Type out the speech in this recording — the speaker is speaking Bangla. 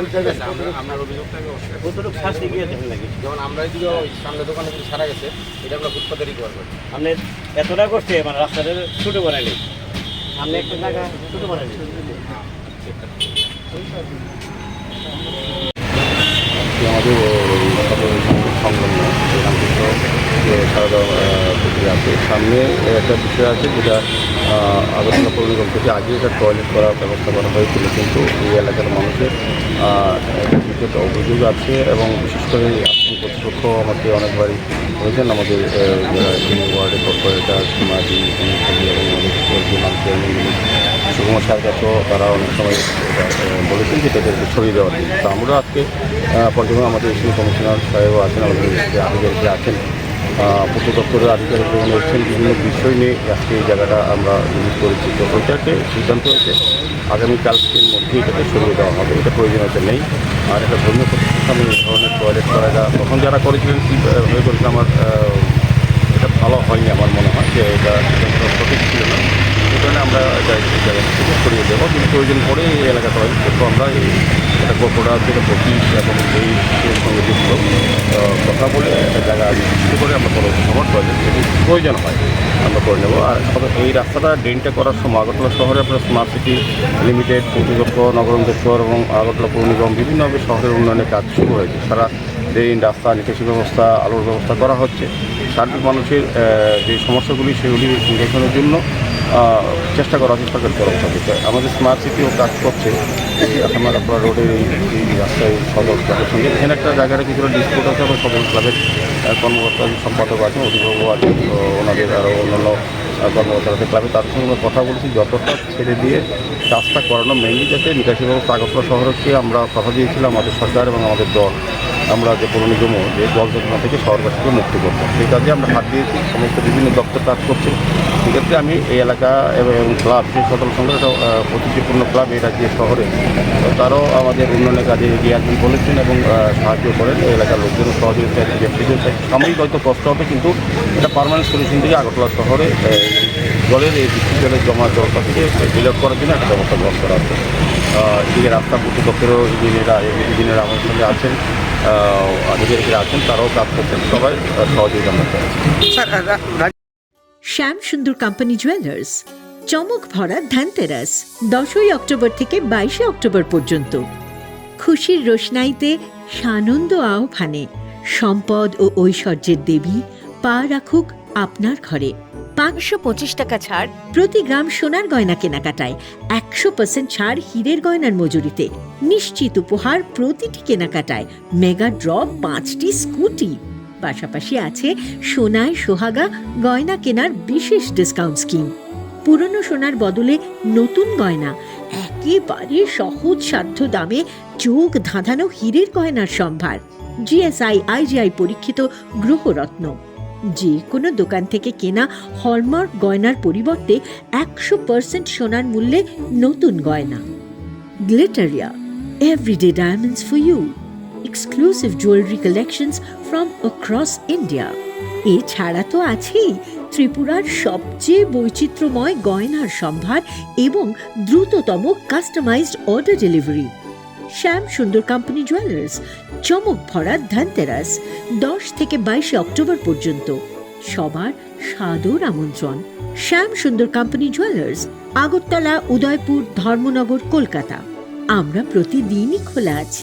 আমরা- অভিযোগটাকে। কতটুকু শাস্তি গিয়ে দেখেন নাকি যেমন আমরা ওই সামনে দোকানে কিছু সারা গেছে এটা আমরা ফুটপাতে রিকভার করি আপনি এতটা করছে মানে রাস্তাটা ছোট বানাইলি আপনি একটা জায়গা ছোটো বানাইলি আমাদের সংলগ্ন। রামকৃষ্ণ যে সারদা পুকুরে আছে সামনে একটা বিষয় আছে যেটা আলোচনা আগরতলা পৌর নিগম থেকে আগে এটা টয়লেট করার ব্যবস্থা করা হয়েছিল, কিন্তু এই এলাকার মানুষের বিশেষ অভিযোগ আছে এবং বিশেষ করে কর্তৃপক্ষ আমাকে অনেকবারই বলেছেন। আমাদের ওয়ার্ডের কর্পোরেটার সীমাদি এবং অনেক মানুষ চেয়ারম্যানগুলি সুকুমার স্যার কাছেও তারা অনেক সময় বলেছেন যে তাদেরকে ছড়িয়ে দেওয়ার জন্য তো আমরা আজকে পর্যটন আমাদের এসিডি কমিশনার সাহেব আছেন, আমাদের যে আধিকারিকরা আছেন পূর্ত দপ্তরের আধিকারিকরা এসেছেন, বিভিন্ন বিষয় নিয়ে আজকে এই জায়গাটা আমরা ভিজিট করেছি। তো ওইটাকে সিদ্ধান্ত হয়েছে আগামীকালকের মধ্যে এটাকে সরিয়ে দেওয়া হবে, এটা প্রয়োজনীয়তা নেই। আর এটা ধর্মীয় প্রতিষ্ঠানে এই ধরনের টয়লেট করাটা তখন যারা করেছিলেন, কী হয়ে করেছিল আমার এটা ভালো হয়নি আমার মনে হয় যে এটা সিদ্ধান্ত সঠিক ছিল না এই কারণে আমরা এটা এই থেকে সরিয়ে দেবো, কিন্তু প্রয়োজন পড়ে এই এলাকাটা হয়। কিন্তু আমরা এটা গোপরা যেটা বসি এবং এই সঙ্গে যুক্ত। কথা বলে একটা জায়গা সৃষ্টি করে আমরা পরবর্তী সময় প্রয়োজন যদি প্রয়োজন হয়, আমরা করে নেব। আর এই রাস্তাটা ড্রেনটা করার সময় আগরতলা শহরে আপনার স্মার্ট সিটি লিমিটেড কর্তৃপক্ষ নগরন্ধেশ্বর এবং আগরতলা পৌর নিগম বিভিন্নভাবে শহরের উন্নয়নের কাজ শুরু হয়েছে। সারা ড্রেন রাস্তা, নিকাশি ব্যবস্থা, আলোর ব্যবস্থা করা হচ্ছে। সার্বিক মানুষের যে সমস্যাগুলি, সেগুলি নিরসনের জন্য চেষ্টা করা হচ্ছে সরকারি তরফ থেকে আমাদের স্মার্ট সিটিও কাজ করছে। আমার আপনার রোডের এই রাস্তায় সদর ক্লাবের সঙ্গে। এখানে একটা জায়গাটা কিছুটা ডিসপুট আছে এবং সদর ক্লাবের কর্মকর্তা সম্পাদক আছে অধিবাবু আছে ওনাদের আরও অন্যান্য কর্মকর্তারা ক্লাবে তাদের সঙ্গে আমরা কথা বলেছি, যতটা ছেড়ে দিয়ে কাজটা করানো মেনলি যাতে নিকাশি ব্যবস্থা আগরতলা শহরকে আমরা কথা দিয়েছিলাম, আমাদের সরকার এবং আমাদের দল। আমরা যে পৌর নিগমও যে জল যোজনা থেকে শহরবাসীকে মুক্তি করব। সেই কাজে আমরা হাত দিয়েছি। সমস্ত বিভিন্ন দপ্তর কাজ করছে। সেক্ষেত্রে আমি এই এলাকা এবং ক্লাব সদল সংঘ একটা আহ, ক্লাব এই রাজ্যে শহরে তারাও আমাদের উন্নয়নের কাজে এগিয়ে আসবেন বলেছেন এবং সাহায্য করেন। এই এলাকার লোকদেরও সহযোগিতা ব্যক্তিদের সাময়িক হয়তো কষ্ট হবে কিন্তু এটা পারমানেন্ট সলিউশন থেকে আগরতলা শহরে জলের এই বৃষ্টি জলের জমা জলটা থেকে ডিলেট করার জন্য একটা ব্যবস্থা গ্রহণ করা হচ্ছে। এদিকে রাস্তা পূর্ত দপ্তরেও ইঞ্জিনিয়াররা ইঞ্জিনিয়ার আমার সঙ্গে আছেন আধিকারিকরা আছেন তারাও কাজ করছেন। সবাই সহযোগিতা আমরা শ্যাম সুন্দর কোম্পানি জুয়েলার্স চমক ভরা ধ্যানতেরাস দশই অক্টোবর থেকে বাইশে অক্টোবর পর্যন্ত। খুশির রোশনাইতে সানন্দ আহ্বানে সম্পদ ও ঐশ্বর্যের দেবী পা রাখুক আপনার ঘরে। পাঁচশো পঁচিশ টাকা ছাড়। প্রতি গ্রাম সোনার গয়না কেনাকাটায় একশো পার্সেন্ট ছাড় হীরের গয়নার মজুরিতে। নিশ্চিত উপহার প্রতিটি কেনাকাটায়। মেগা ড্র পাঁচটি স্কুটি। পাশাপাশি আছে সোনায় সোহাগা গয়না কেনার বিশেষ ডিসকাউন্ট স্কিম পুরনো সোনার বদলে নতুন গয়না একেবারে সহজ সাধ্য দামে চোখ ধাঁধানো হীরের গয়নার সম্ভার। জিএসআই আইজিআই পরীক্ষিত গ্রহরত্ন। যে কোনো দোকান থেকে কেনা হলমার্ক গয়নার পরিবর্তে একশো পার্সেন্ট সোনার মূল্যে নতুন গয়না। Glitteria, everyday diamonds for you. Exclusive jewelry collections from across India. এছাড়া তো আছেই ত্রিপুরার সবচেয়ে বৈচিত্র্যময় গয়নার সম্ভার এবং দ্রুততম কাস্টমাইজড অর্ডার ডেলিভারি শ্যাম সুন্দর কোম্পানি জুয়েলার্স চমক ভরা ধনতেরাস, দশ থেকে বাইশে অক্টোবর পর্যন্ত। সবার সাদর আমন্ত্রণ। Shyam Sundar company jewellers Agartala, Udaipur, Dharmanagar, Kolkata. আমরা প্রতিদিনই খোলা আছি।